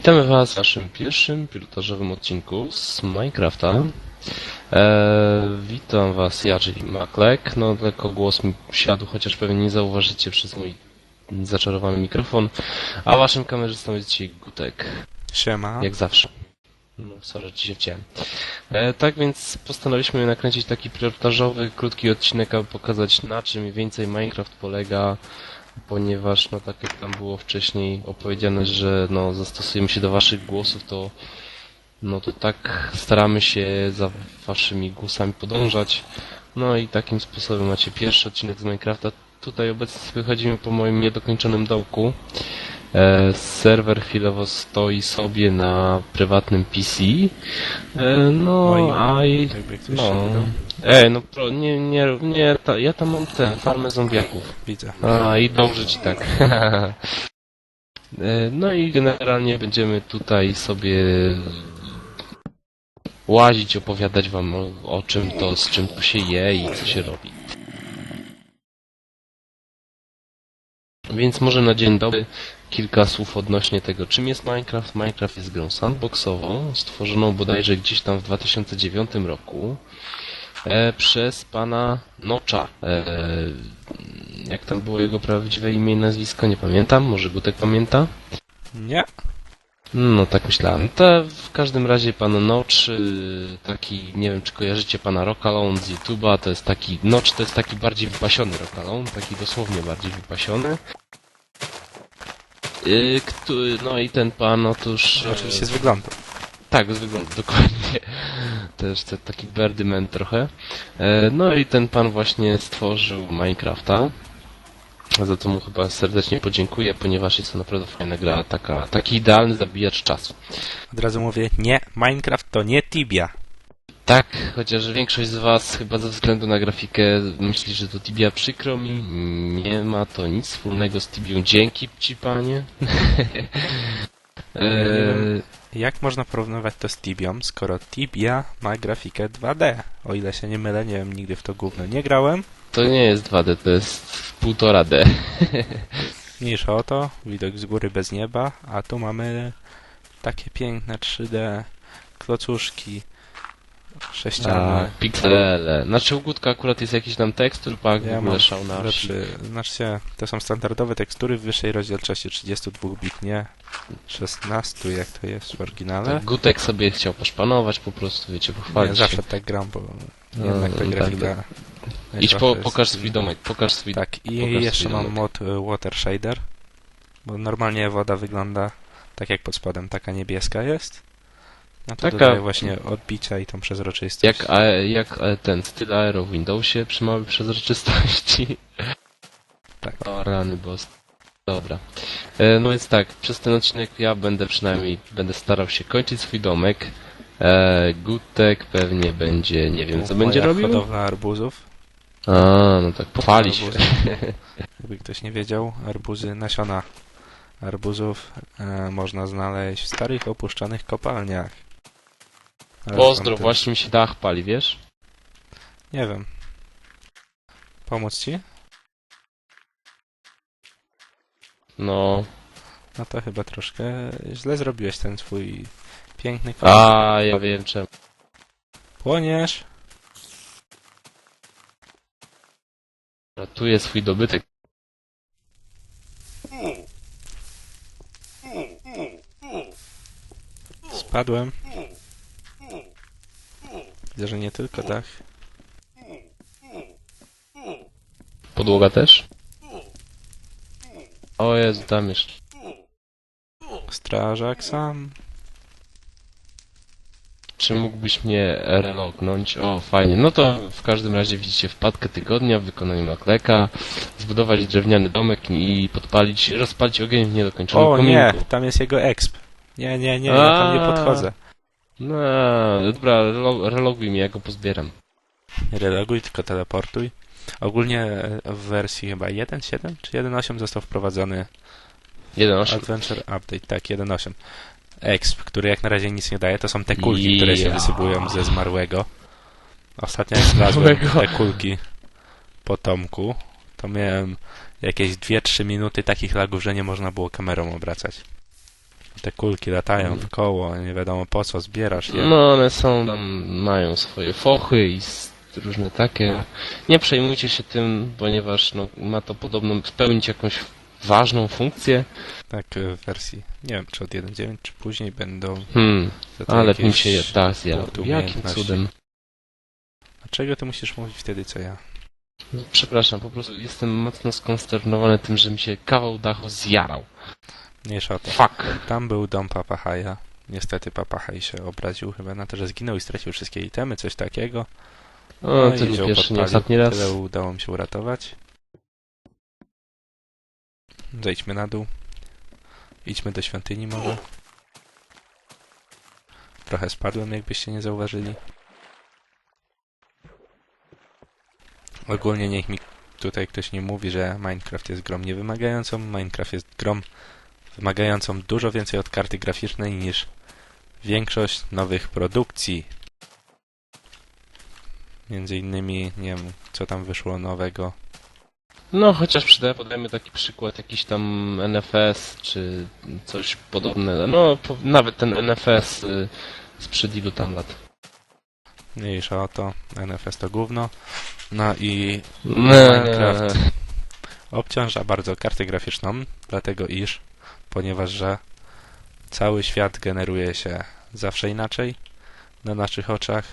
Witamy Was w naszym pierwszym pilotażowym odcinku z Minecrafta. E, witam Was, ja, czyli Maklek. No, lekko głos mi siadł, chociaż pewnie nie zauważycie przez mój zaczarowany mikrofon. A Waszym kamerzystą jest dzisiaj Gutek, Siema. jak zawsze. No, sorry, że ci się wciąłem. E, tak więc postanowiliśmy nakręcić taki pilotażowy, krótki odcinek, aby pokazać na czym mniej więcej Minecraft polega, ponieważ no tak jak tam było wcześniej opowiedziane, że no zastosujemy się do waszych głosów, to no to tak staramy się za waszymi głosami podążać. No i takim sposobem macie pierwszy odcinek z Minecrafta. Tutaj obecnie wychodzimy po moim niedokończonym dołku. E, serwer chwilowo stoi sobie na prywatnym PC. E, no, Moim, a i... jakby ktoś No, się pytał. Ej, no pro, nie, nie, nie, ta, ja tam mam tę farmę zombiaków. Widzę. A, i dobrze ci tak. E, No i generalnie będziemy tutaj sobie łazić, opowiadać wam o, o czym to, z czym to się je i co się robi. Więc może na dzień dobry kilka słów odnośnie tego, czym jest Minecraft. Minecraft jest grą sandboxową, stworzoną bodajże gdzieś tam w 2009 roku e, przez pana Nocza. E, jak tam było jego prawdziwe imię i nazwisko, nie pamiętam, może Gutek pamięta? Nie. No, tak myślałem. To w każdym razie pan Notch, y, taki, nie wiem czy kojarzycie pana Rockalone z YouTube'a, to jest taki, Notch to jest taki bardziej wypasiony Rockalone, taki dosłownie bardziej wypasiony. Y, który, no i ten pan, otóż... e, Oczywiście z wyglądu. tak, z wyglądu, dokładnie. Też te, taki Birdman trochę. E, No i ten pan właśnie stworzył Minecrafta. Za to mu chyba serdecznie podziękuję, ponieważ jest to naprawdę fajna gra, taka, taki idealny zabijacz czasu. Od razu mówię, nie, Minecraft to nie Tibia. Tak, chociaż większość z Was chyba ze względu na grafikę myśli, że to Tibia przykro mi. Nie ma to nic wspólnego z Tibią. Dzięki Ci, panie. Eee, Jak można porównywać to z Tibią, skoro Tibia ma grafikę 2D? O ile się nie mylę, nie wiem, nigdy w to gówno nie grałem. to nie jest 2D, to jest 1,5D. Mniejsza o to, widok z góry bez nieba, a tu mamy takie piękne 3D klocuszki A, sześcianne. piksele. Znaczy u Gutka akurat jest jakiś tam tekstur pak, w Ja ogóle mam szał na wsi. lepszy, znaczy się, to są standardowe tekstury w wyższej rozdzielczości 32 bit, nie 16 jak to jest w oryginale. Tak, Gutek sobie chciał poszpanować po prostu, wiecie, pochwalić Nie, się. zawsze tak gram, bo No, jednak ta no, grafika... Idź najsłabsza po, jest. pokaż swój domek, pokaż swój Tak, i jeszcze mam domek. mod y, Water Shader, bo normalnie woda wygląda tak jak pod spodem, taka niebieska jest. A tu Taka- dodaję właśnie odbicia i tą przezroczystość. Jak, a, jak e, ten styl aero w Windowsie przy małej przezroczystości. Tak. O rany boss. Dobra. E, no więc tak, przez ten odcinek ja będę przynajmniej będę starał się kończyć swój domek. E, Gutek pewnie będzie, nie wiem co Moja będzie robił. hodowla arbuzów. A, no tak, pochwali się. Jakby ktoś nie wiedział, arbuzy, nasiona arbuzów e, można znaleźć w starych, opuszczonych kopalniach. Ale Pozdro, właśnie mi się dach pali, wiesz? Nie wiem. Pomóc ci? No. No to chyba troszkę źle zrobiłeś ten swój piękny kolor. A, ja wiem czemu. Płoniesz! Ratuję swój dobytek. Spadłem. Widzę, że nie tylko dach. Podłoga też? O Jezu, tam jeszcze. Strażak sam. Czy mógłbyś mnie relognąć? O, fajnie. No to w każdym razie widzicie wpadkę tygodnia w wykonaniu makleka, zbudować drewniany domek i podpalić, rozpalić ogień w niedokończonym O nie, tam jest jego exp. Nie, nie, nie, ja tam nie podchodzę. No, dobra, relo- reloguj mnie, ja go pozbieram. Reaguj, tylko teleportuj. Ogólnie w wersji chyba 1.7 czy 1.8 został wprowadzony 1.8. Adventure Update, tak, 1.8. Exp, który jak na razie nic nie daje, to są te kulki, które się wysypują ze zmarłego. Ostatnio jak znalazłem te kulki po Tomku, to miałem jakieś 2-3 minuty takich lagów, że nie można było kamerą obracać. Te kulki latają w koło, nie wiadomo po co, zbierasz je. No one są tam, mają swoje fochy i różne takie. Nie przejmujcie się tym, ponieważ no, ma to podobno spełnić jakąś ważną funkcję. Tak, w wersji, nie wiem, czy od 1.9, czy później będą Hmm, ale mi się da zjadł. Jakim cudem? Dlaczego ty musisz mówić wtedy, co ja? No, Przepraszam, po prostu jestem mocno skonsternowany tym, że mi się kawał dachu zjarał. Mniejsza o to. Fuck. Tam był dom Papahaja. Niestety Papahaj się obraził chyba na to, że zginął i stracił wszystkie itemy, coś takiego. O, No to i nie wziął, pierwszy, nie podpalił. ostatni raz. Tyle udało mi się uratować. Zejdźmy na dół. Idźmy do świątyni może. Trochę spadłem, jakbyście nie zauważyli. Ogólnie niech mi tutaj ktoś nie mówi, że Minecraft jest grą niewymagającą. Minecraft jest grą wymagającą dużo więcej od karty graficznej niż większość nowych produkcji. Między innymi, nie wiem, co tam wyszło nowego. No, chociaż przydaje, podajmy taki przykład, jakiś tam NFS, czy coś podobnego. No, po, nawet ten NFS y, sprzed ilu tam lat. Mniejsza o to, NFS to gówno. No i Minecraft. Obciąża bardzo kartę graficzną, dlatego iż, ponieważ że cały świat generuje się zawsze inaczej na naszych oczach.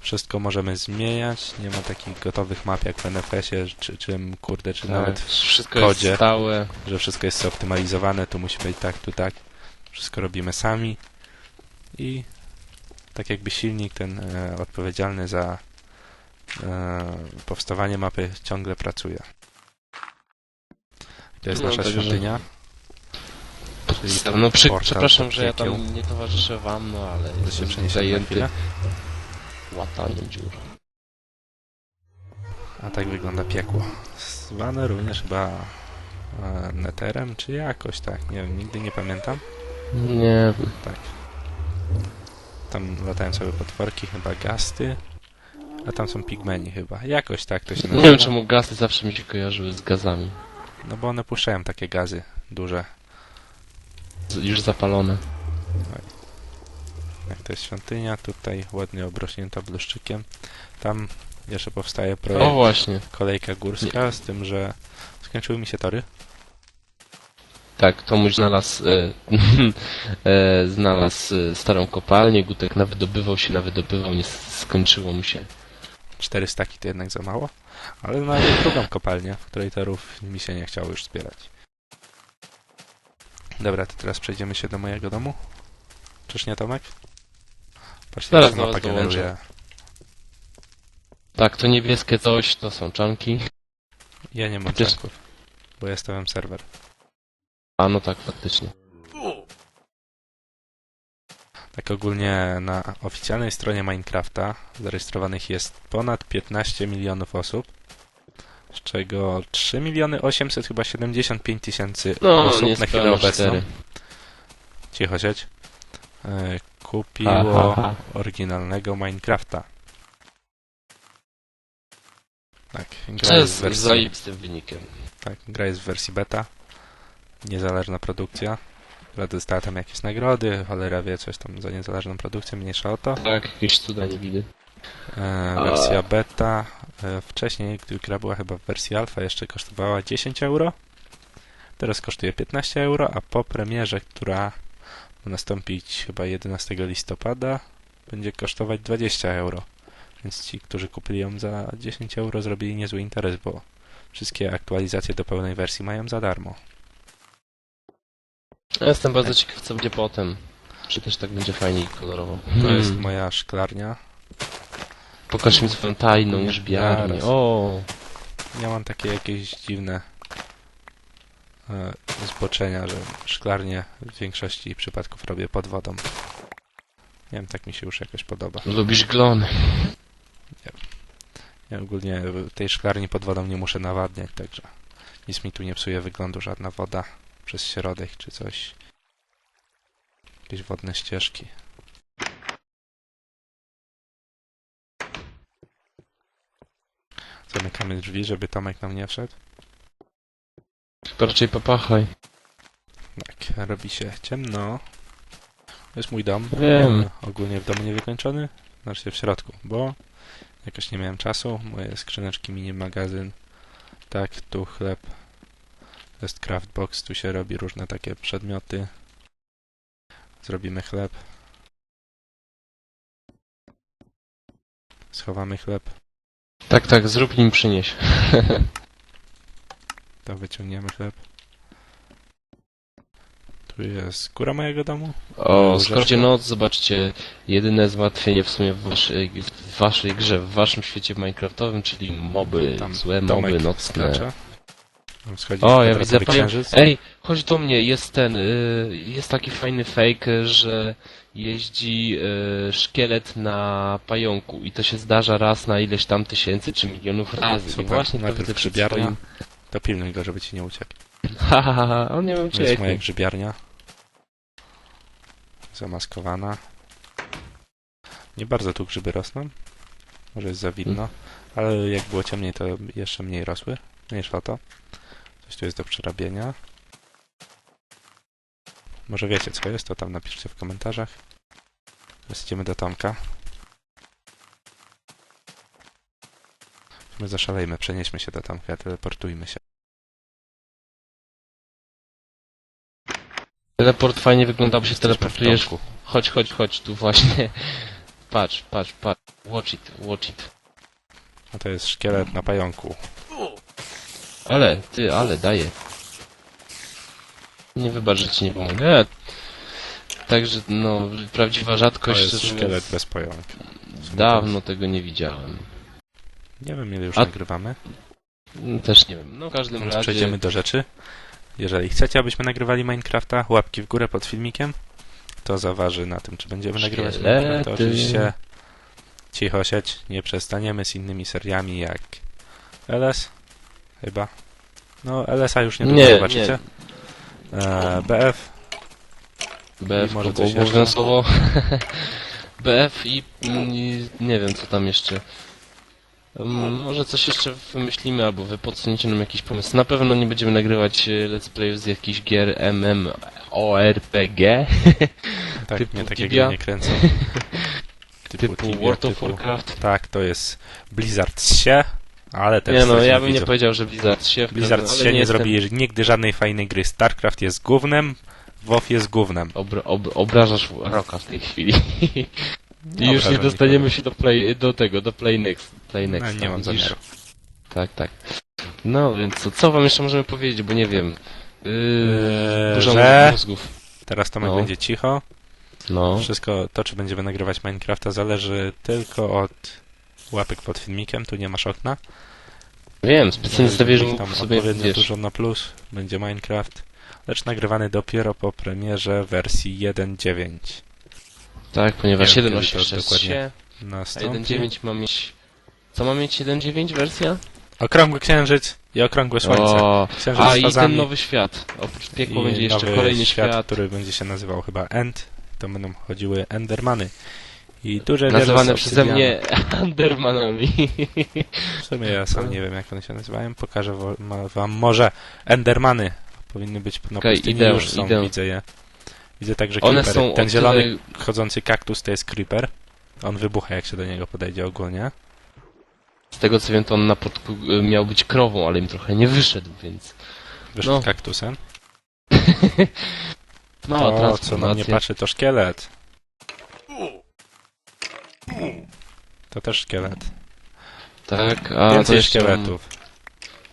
Wszystko możemy zmieniać, nie ma takich gotowych map jak w NFS-ie, czy czym, kurde, czy nawet, wszystko kodzie. jest stałe. że wszystko jest zoptymalizowane, tu musi być tak, tu tak. Wszystko robimy sami i tak jakby silnik ten e, odpowiedzialny za powstawanie mapy ciągle pracuje. To jest No, nasza także- świątynia. Czyli No, przy, portal przepraszam, że ja tam nie towarzyszę wam, no ale To się jestem zajęty łataniem dziur. A tak wygląda piekło. Zwane również chyba e, neterem, czy jakoś tak, nie wiem, nigdy nie pamiętam. Nie wiem. Tak. Tam latają sobie potworki, chyba gasty. A tam są pigmeni chyba. Jakoś tak to się Nie nazywa. wiem czemu gasy zawsze mi się kojarzyły z gazami. No bo one puszczają takie gazy duże. Z- Już zapalone. Jak to jest świątynia, tutaj ładnie obrośnięta bluszczykiem. Tam jeszcze powstaje projekt O właśnie. kolejka górska, z tym, że skończyły mi się tory. Tak, Tomuś znalazł, e, e, znalazł e, starą kopalnię, Gutek nawydobywał się, nawydobywał, nie skończyło mu się. Cztery staki to jednak za mało. Ale znalazłem drugą kopalnię, w której torów mi się nie chciało już zbierać. Dobra, to teraz przejdziemy się do mojego domu. Czyż nie, Tomek? Patrzcie, Zaraz jak do mapa was dołączę. generuje. Tak, to niebieskie coś, to są czanki. Ja nie mam Chociaż- czanków, bo ja stawiam serwer. A no tak, faktycznie. Tak ogólnie na oficjalnej stronie Minecrafta zarejestrowanych jest ponad 15 milionów osób, z czego 3 miliony 800 chyba 75 tysięcy No, osób na chwilę obecną. cztery. Cicho sieć. E, kupiło oryginalnego Minecrafta. Tak, gra jest, w wersji, zajebistym wynikiem. tak, gra jest w wersji beta. Niezależna produkcja. Która dostała tam jakieś nagrody, cholera wie coś tam za niezależną produkcję, mniejsza o to. Tak, jakieś cuda nie widy. E, wersja beta. E, wcześniej, gdy gra była chyba w wersji alfa, jeszcze kosztowała 10 euro. Teraz kosztuje 15 euro, a po premierze, która ma nastąpić chyba 11 listopada, będzie kosztować 20 euro. Więc ci, którzy kupili ją za 10 euro, zrobili niezły interes, bo wszystkie aktualizacje do pełnej wersji mają za darmo. Ja jestem bardzo ciekaw, co będzie potem. Czy też tak będzie fajnie i kolorowo. To jest Hmm. moja szklarnia. Pokaż mi swoją tajną grzbiarnię. Zaraz. O, Ja mam takie jakieś dziwne e, zboczenia, że szklarnie w większości przypadków robię pod wodą. Nie wiem, tak mi się już jakoś podoba. lubisz glony. Ja ogólnie tej szklarni pod wodą nie muszę nawadniać, także nic mi tu nie psuje wyglądu, żadna woda przez środek czy coś. Jakieś wodne ścieżki. Zamykamy drzwi, żeby Tomek nam nie wszedł. Chyba raczej papachaj. Tak, robi się ciemno. To jest mój dom. Wiem. Ogólnie w domu niewykończony. Znaczy w środku, bo jakoś nie miałem czasu. Moje skrzyneczki, mini magazyn. Tak, tu chleb. To jest craft box, tu się robi różne takie przedmioty. Zrobimy chleb. Schowamy chleb. Tak, tak, zrób nim przynieś. To wyciągniemy chleb. Tu jest góra mojego domu. O, skończy noc, zobaczcie, jedyne zmartwienie w sumie w waszej, w waszej grze, w waszym świecie minecraftowym, czyli moby, Tam złe moby nocne. Skacze. Schodzi O, ja widzę pająk. księżyc. Ej, chodź do mnie, jest ten, y, jest taki fajny fake, że jeździ y, szkielet na pająku i to się zdarza raz na ileś tam tysięcy czy milionów razy. I Super, właśnie to najpierw widzę przed grzybiarnia. To pilnuj go, żeby ci nie uciekł. Ha, ha, ha, ha, on nie wiem To jest moja grzybiarnia. Zamaskowana. Nie bardzo tu grzyby rosną. Może jest za widno. Ale jak było ciemniej, to jeszcze mniej rosły. Mniejsza o to. Coś tu jest do przerabienia. Może wiecie co jest, to tam napiszcie w komentarzach. Teraz idziemy do Tomka. My zaszalejmy, przenieśmy się do Tomka, teleportujmy się. Teleport fajnie wygląda, bo się teleportujesz. Chodź, chodź, chodź, tu właśnie. Patrz, patrz, patrz. Watch it, watch it. A to jest szkielet na pająku. Ale, ty, ale, daję. Nie wybacz, że ci nie pomogę. Także, no, prawdziwa To rzadkość. jest szkielet bez pająka. Dawno tego nie widziałem. Nie wiem ile już A- nagrywamy. Też nie wiem. No, w każdym razie... przejdziemy do rzeczy. Jeżeli chcecie, abyśmy nagrywali Minecrafta, łapki w górę pod filmikiem. To zaważy na tym, czy będziemy nagrywać Szkielety. Minecrafta. Oczywiście cicho sieć. Nie przestaniemy z innymi seriami jak LS. Chyba. No, LS-a już nie, Nie, zobaczycie. E, BF. BF I może coś obowiązkowo. BF i, mm, i nie wiem co tam jeszcze. Mm, Może coś jeszcze wymyślimy, albo wy podsuniecie nam jakiś pomysł. Na pewno nie będziemy nagrywać e, let's playów z jakichś gier MMORPG Tak, Typu mnie takie gry nie kręcą. typu Tibia, World of typu- Warcraft. Tak, to jest Blizzard się, ale też Nie no, ja bym nie powiedział, że Blizzard się w Blizzard się ale nie, jestem- zrobi nigdy żadnej fajnej gry. StarCraft jest gównem, WoW jest gównem. Obra ob obrażasz Roka w tej chwili. I już nie dostaniemy się do play, do tego, do Play Next. Play No, Next nie mam zamiaru. Tak, tak. No więc co, co wam jeszcze możemy powiedzieć, bo nie wiem. Yy, dużo że mózgów. teraz Tomek No. będzie cicho. No. Wszystko to, czy będziemy nagrywać Minecrafta, zależy tylko od łapek pod filmikiem. Tu nie masz okna. Wiem, specjalnie zostawię, że tam mógł sobie, odpowiednio wiesz, dużo na plus. Będzie Minecraft. Lecz nagrywany dopiero po premierze wersji 1.9 tak, ponieważ Nie wiem, kiedy 1.8 to dokładnie się, a nastąpi. 1.9 ma mieć... Co ma mieć 1.9 wersja? Okrągły księżyc i okrągłe słońce. O, Księżyc a z i fazami. ten nowy świat. Oprócz piekła będzie jeszcze nowy kolejny świat, świat. który będzie się nazywał chyba End. To będą chodziły Endermany. I duże wieże Nazywane z przeze obsydianu. mnie Undermanami. W sumie ja sam nie wiem jak one się nazywają. Pokażę wo- ma- wam może Endermany. Powinny być na Okej, pustyni, idę, już są, idę. widzę je. Widzę także One creepery. są Ten o zielony tyle- chodzący kaktus to jest creeper. On wybucha jak się do niego podejdzie ogólnie. Z tego co wiem, to on na początku y, miał być krową, ale im trochę nie wyszedł, więc... Wyszedł No. kaktusem. Mała O, co na mnie transformacja. patrzy to szkielet. To też szkielet. Tak, a to Więcej jeszcze szkieletów.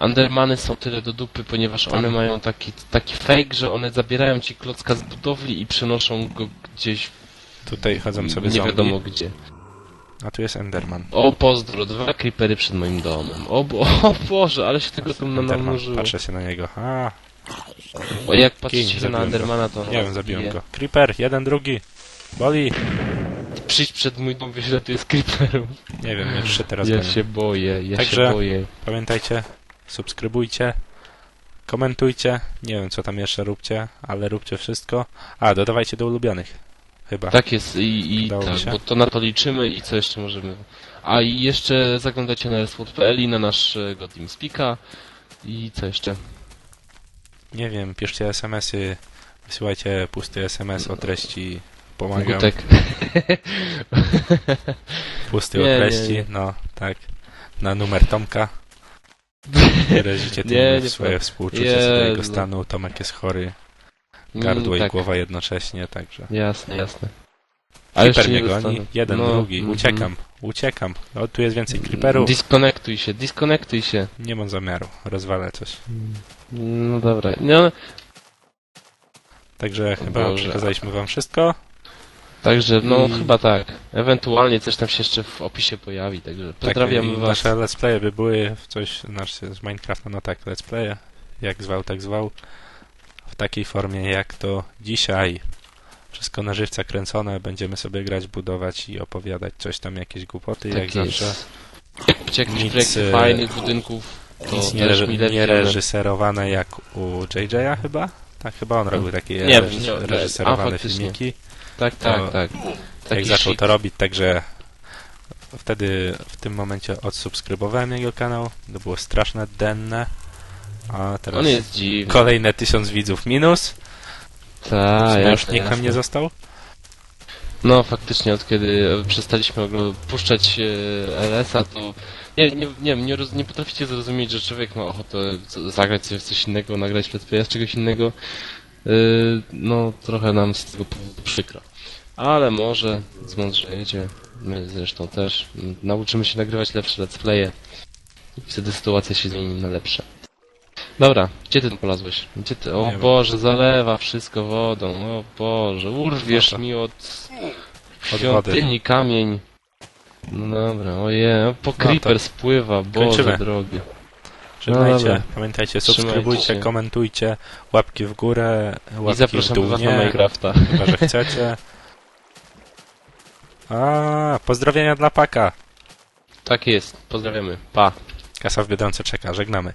Undermany są tyle do dupy, ponieważ Tak. one mają taki, taki fake, że one zabierają ci klocka z budowli i przenoszą go gdzieś Tutaj chodzą sobie nie zombie. wiadomo gdzie. A tu jest Enderman. O pozdro, dwa creepery przed moim domem. O, bo, o Boże, ale się tego tu Enderman. namnożyło. Patrzę się na niego. A, O, jak patrzycie na zabiłem go. Undermana, to... nie wiem, zabiłem go. Creeper, jeden, drugi. Boli. Przyjdź przed mój dom, wiesz, że to jest creeperów. Nie wiem, trzy teraz Ja się boję, ja Także- się boję. Pamiętajcie, subskrybujcie, komentujcie. Nie wiem, co tam jeszcze róbcie, ale róbcie wszystko. A, dodawajcie do ulubionych. Chyba. Tak jest i, i Udało mi tak, się. bo to na to liczymy i co jeszcze możemy. A i jeszcze zaglądajcie na resword.pl i na naszego TeamSpeaka i co jeszcze? Nie wiem, piszcie SMS-y, wysyłajcie pusty SMS o treści pomagam. Gutek. Pusty Nie, nie, okreści, nie. no tak. Na numer Tomka. Wyrazicie tym Nie, nie swoje współczucie Jezu. stanu. Tomek jest chory, Mm, gardło i tak. głowa jednocześnie, także. Jasne, jasne. Creeper mnie dostanę. goni, jeden, No, drugi, mhm. uciekam, uciekam. O, tu jest więcej creeperów. Diskonektuj się, diskonektuj się. Nie mam zamiaru, rozwalę coś. No dobra. No, Także chyba Boże. przekazaliśmy wam wszystko. Także, no I- chyba tak. Ewentualnie coś tam się jeszcze w opisie pojawi, także pozdrawiam tak, was. Nasze let's playe by były w coś, znaczy z Minecrafta, no tak, let's playe, jak zwał, tak zwał. W takiej formie jak to dzisiaj. Wszystko na żywca kręcone, będziemy sobie grać, budować i opowiadać coś tam, jakieś głupoty, jak Tak zawsze. jest. Jak będzie jakiś Nic, projekt e, fajnych budynków, to Nic nie, nie reżyserowane jak u JJ'a chyba? Tak, chyba on robił takie Nie, reży- nie, reżyserowane a, faktycznie. Tak, tak, to- tak. jak zaczął shit. to robić, także wtedy w tym momencie odsubskrybowałem jego kanał. To było straszne, denne. A teraz kolejne tysiąc widzów minus. Tak, Naucznikiem jasne. nie został. No faktycznie, od kiedy e, przestaliśmy puszczać e, LS-a, to nie, nie, nie, nie, roz, nie potraficie zrozumieć, że człowiek ma ochotę zagrać sobie w coś innego, nagrać let's z czegoś innego. Yy, no trochę nam z tego powodu przykro. Ale może zmądrzejecie, my zresztą też. Nauczymy się nagrywać lepsze let's playe. I wtedy sytuacja się zmieni na lepsze. Dobra, gdzie ty tam polazłeś? Gdzie ty? O Nie wiem. Boże, zalewa wszystko wodą. O Boże, urwiesz No mi od Od wody. świątyni kamień. No dobra, ojej, po No creeper to spływa, Boże kończymy. drogi. Żegnajcie. dobra. Pamiętajcie, Trzymajcie subskrybujcie, się. komentujcie, łapki w górę, I łapki w zapraszamy dół was na nie, Minecrafta. chyba że chcecie. A, pozdrowienia dla Paka. Tak jest, pozdrawiamy. Pa. Kasa w Biedronce czeka, żegnamy.